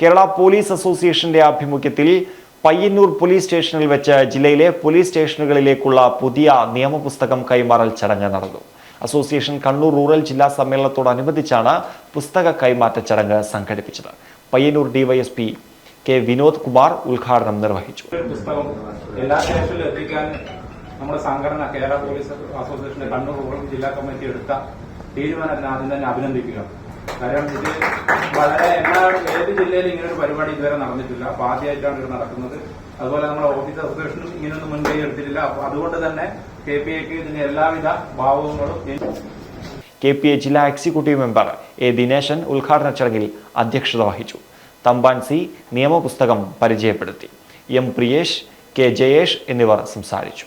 Kerala police അസോസിയേഷന്റെ ആഭിമുഖ്യത്തിൽ Payyanur police സ്റ്റേഷനിൽ വെച്ച് ജില്ലയിലെ പോലീസ് സ്റ്റേഷനുകളിലേക്കുള്ള പുതിയ നിയമപുസ്തകം കൈമാറൽ ചടങ്ങ് നടന്നു. അസോസിയേഷൻ കണ്ണൂർ റൂറൽ ജില്ലാ സമ്മേളനത്തോടനുബന്ധിച്ചാണ് പുസ്തക കൈമാറ്റ ചടങ്ങ് സംഘടിപ്പിച്ചത്. പയ്യന്നൂർ ഡിവൈഎസ്പി കെ വിനോദ് കുമാർ ഉദ്ഘാടനം നിർവഹിച്ചു. എല്ലാ സ്റ്റേഷനിലും എത്തിക്കാൻ നമ്മുടെ സംഘടന കേരള പോലീസ് അസോസിയേഷന്റെ കണ്ണൂർ റൂറൽ ജില്ലാ കമ്മിറ്റി എടുത്ത തീരുമാനത്തിന് ആദ്യം തന്നെ കാരണം ഇത് വളരെ എല്ലാ ഏത് ജില്ലയിലും ഇങ്ങനെ ഒരു പരിപാടി ഇതുവരെ നടന്നിട്ടില്ല. അപ്പൊ ആദ്യമായിട്ടാണ് ഇത് നടക്കുന്നത്. അതുപോലെ നമ്മുടെ ഓഫീസ് അസോസിയേഷനും ഇങ്ങനെയൊന്നും മുൻകൈ എടുത്തിട്ടില്ല. അപ്പൊ അതുകൊണ്ട് തന്നെ കെ പി എക്ക് ഇതിന്റെ എല്ലാവിധ ഭാവങ്ങളും കെ പി എ ജില്ലാ എക്സിക്യൂട്ടീവ് മെമ്പർ എ ദിനേശൻ ഉദ്ഘാടന ചടങ്ങിൽ അധ്യക്ഷത വഹിച്ചു. തമ്പാൻ സി നിയമപുസ്തകം പരിചയപ്പെടുത്തി. എം പ്രിയേഷ് കെ ജയേഷ് എന്നിവർ സംസാരിച്ചു.